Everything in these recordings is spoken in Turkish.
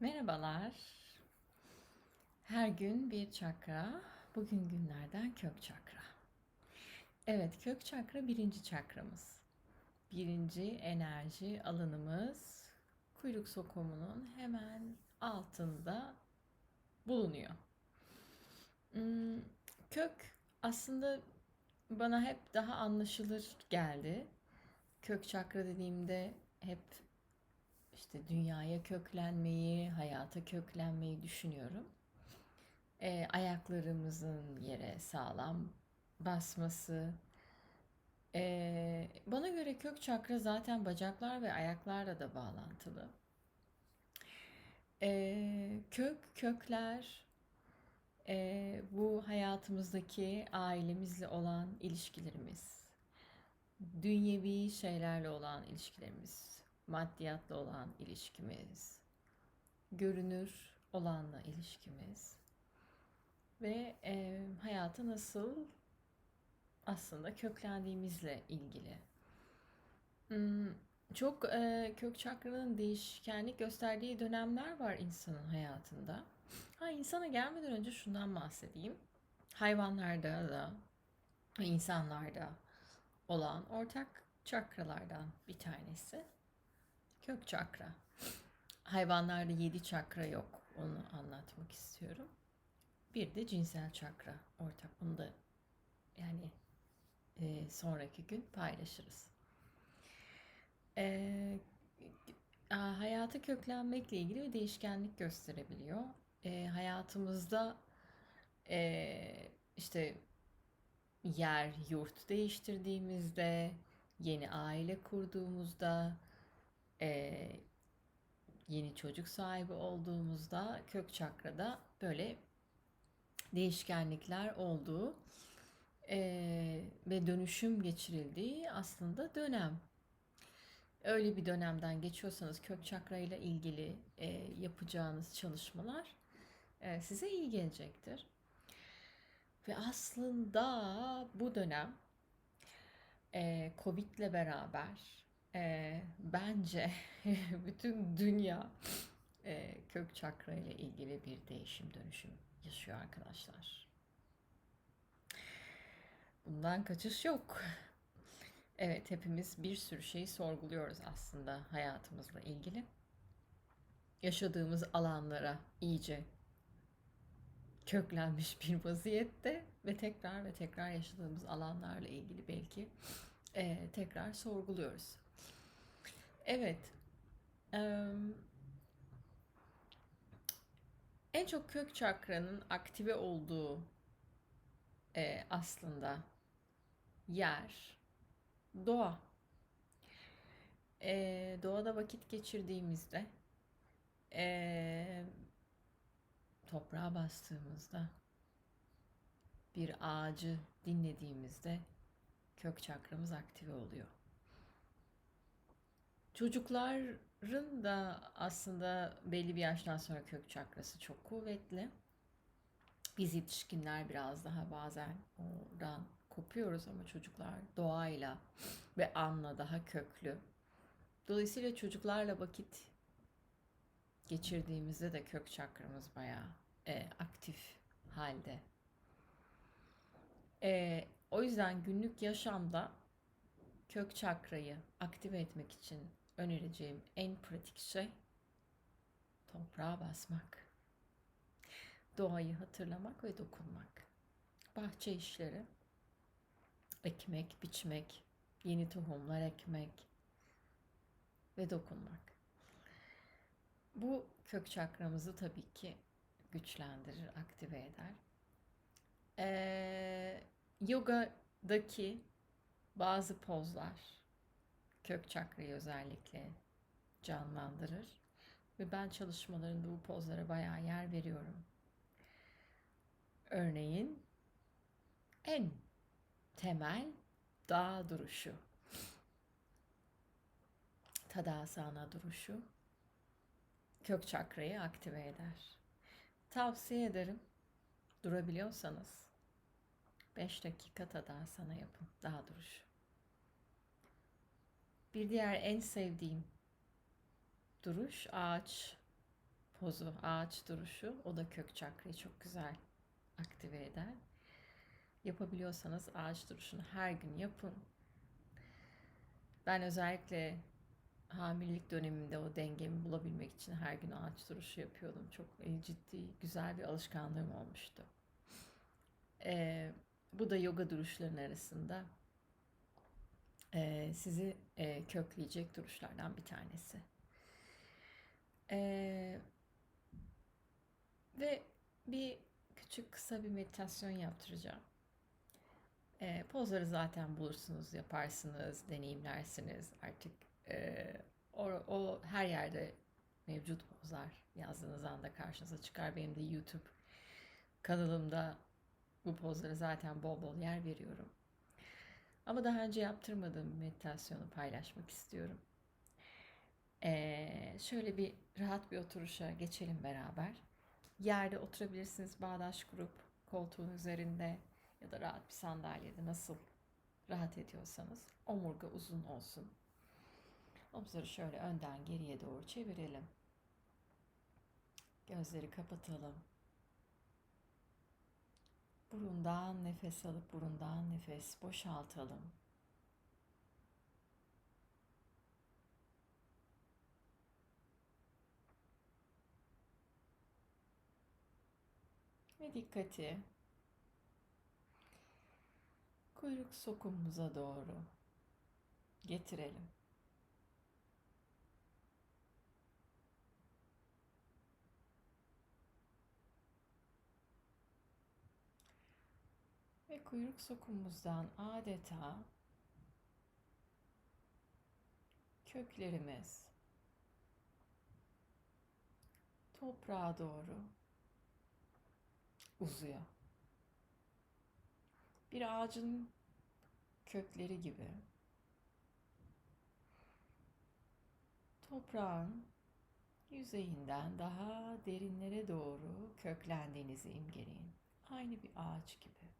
Merhabalar. Her gün bir çakra. Bugün günlerden kök çakra. Evet, kök çakra birinci çakramız. Birinci enerji alanımız kuyruk sokumunun hemen altında bulunuyor. Hmm, Kök aslında bana hep daha anlaşılır geldi. Kök çakra dediğimde hep işte dünyaya köklenmeyi, hayata köklenmeyi düşünüyorum. Ee, ayaklarımızın yere sağlam basması. Ee, bana göre kök çakra zaten bacaklar ve ayaklarla da bağlantılı. Ee, kök, kökler, ee, bu hayatımızdaki ailemizle olan ilişkilerimiz, dünyevi şeylerle olan ilişkilerimiz, maddiyatla olan ilişkimiz, görünür olanla ilişkimiz ve e, hayata nasıl aslında köklendiğimizle ilgili. Hmm, çok e, kök çakranın değişkenlik gösterdiği dönemler var insanın hayatında. Ha insana gelmeden önce şundan bahsedeyim. Hayvanlarda da insanlarda olan ortak çakralardan bir tanesi kök çakra. Hayvanlarda yedi çakra yok. Onu anlatmak istiyorum. Bir de cinsel çakra ortak. Bunu da yani e, sonraki gün paylaşırız. E, hayata köklenmekle ilgili bir değişkenlik gösterebiliyor. E, hayatımızda e, işte yer, yurt değiştirdiğimizde, yeni aile kurduğumuzda, e, yeni çocuk sahibi olduğumuzda kök çakrada böyle değişkenlikler olduğu e, ve dönüşüm geçirildiği aslında dönem. Öyle bir dönemden geçiyorsanız kök çakra ile ilgili e, yapacağınız çalışmalar e, size iyi gelecektir. Ve aslında bu dönem e, Covid ile beraber e, bence bütün dünya e, kök çakra ile ilgili bir değişim dönüşüm yaşıyor arkadaşlar. Bundan kaçış yok. Evet hepimiz bir sürü şeyi sorguluyoruz aslında hayatımızla ilgili. Yaşadığımız alanlara iyice köklenmiş bir vaziyette ve tekrar ve tekrar yaşadığımız alanlarla ilgili belki e, tekrar sorguluyoruz. Evet. en çok kök çakranın aktive olduğu e, aslında yer doğa. E, doğada vakit geçirdiğimizde e, toprağa bastığımızda bir ağacı dinlediğimizde kök çakramız aktive oluyor. Çocukların da aslında belli bir yaştan sonra kök çakrası çok kuvvetli. Biz yetişkinler biraz daha bazen oradan kopuyoruz ama çocuklar doğayla ve anla daha köklü. Dolayısıyla çocuklarla vakit geçirdiğimizde de kök çakramız bayağı e, aktif halde. E, o yüzden günlük yaşamda kök çakrayı aktive etmek için önereceğim en pratik şey toprağa basmak. Doğayı hatırlamak ve dokunmak. Bahçe işleri, ekmek, biçmek, yeni tohumlar ekmek ve dokunmak. Bu kök çakramızı tabii ki güçlendirir, aktive eder. Ee, yogadaki bazı pozlar kök çakrayı özellikle canlandırır. Ve ben çalışmalarında bu pozlara bayağı yer veriyorum. Örneğin en temel dağ duruşu. Tadasana duruşu kök çakrayı aktive eder. Tavsiye ederim. Durabiliyorsanız 5 dakika tadasana yapın. Dağ duruşu. Bir diğer en sevdiğim duruş ağaç pozu, ağaç duruşu o da kök çakrayı çok güzel aktive eder. Yapabiliyorsanız ağaç duruşunu her gün yapın. Ben özellikle hamilelik döneminde o dengemi bulabilmek için her gün ağaç duruşu yapıyordum. Çok e, ciddi, güzel bir alışkanlığım olmuştu. Ee, bu da yoga duruşlarının arasında e, sizi e, kökleyecek duruşlardan bir tanesi. Ee, ve bir küçük kısa bir meditasyon yaptıracağım. E, pozları zaten bulursunuz, yaparsınız, deneyimlersiniz. Artık e, o, o her yerde mevcut pozlar yazdığınız anda karşınıza çıkar. Benim de YouTube kanalımda bu pozlara zaten bol bol yer veriyorum. Ama daha önce yaptırmadığım meditasyonu paylaşmak istiyorum. Ee, şöyle bir rahat bir oturuşa geçelim beraber. Yerde oturabilirsiniz, bağdaş kurup koltuğun üzerinde ya da rahat bir sandalyede nasıl rahat ediyorsanız omurga uzun olsun. Omuzları şöyle önden geriye doğru çevirelim. Gözleri kapatalım. Burundan nefes alıp burundan nefes boşaltalım. Ve dikkati kuyruk sokumumuza doğru getirelim. Kuyruk sokumumuzdan adeta köklerimiz toprağa doğru uzuyor. Bir ağacın kökleri gibi toprağın yüzeyinden daha derinlere doğru köklendiğinizi imgeleyin. Aynı bir ağaç gibi.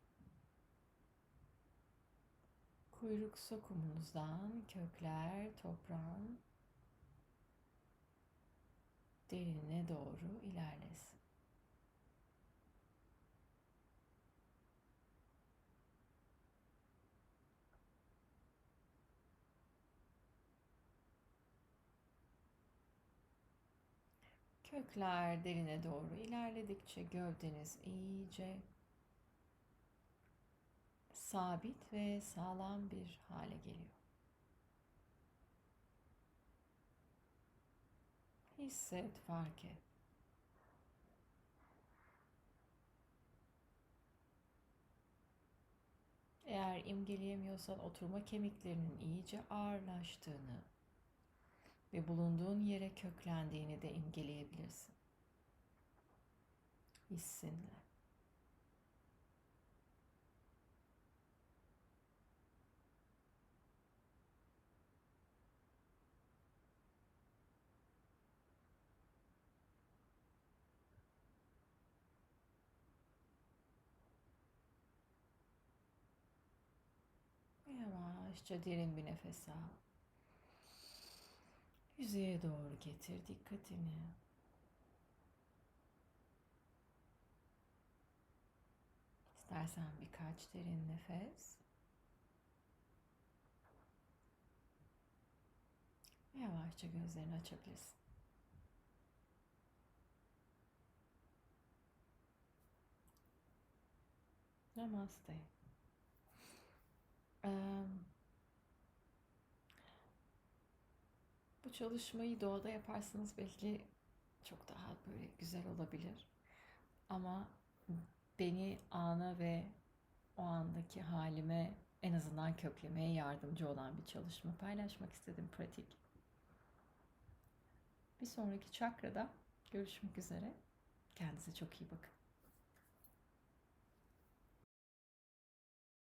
Kuyruk sokumunuzdan kökler toprağın derine doğru ilerlesin. Kökler derine doğru ilerledikçe gövdeniz iyice sabit ve sağlam bir hale geliyor. Hisset, fark et. Eğer imgeleyemiyorsan oturma kemiklerinin iyice ağırlaştığını ve bulunduğun yere köklendiğini de imgeleyebilirsin. Hissinle. Yavaşça derin bir nefes al. Yüzeye doğru getir dikkatini. İstersen birkaç derin nefes. Yavaşça gözlerini açabilirsin. Namaste. Bu çalışmayı doğada yaparsanız belki çok daha böyle güzel olabilir. Ama beni ana ve o andaki halime en azından köklemeye yardımcı olan bir çalışma paylaşmak istedim pratik. Bir sonraki çakrada görüşmek üzere. Kendinize çok iyi bakın.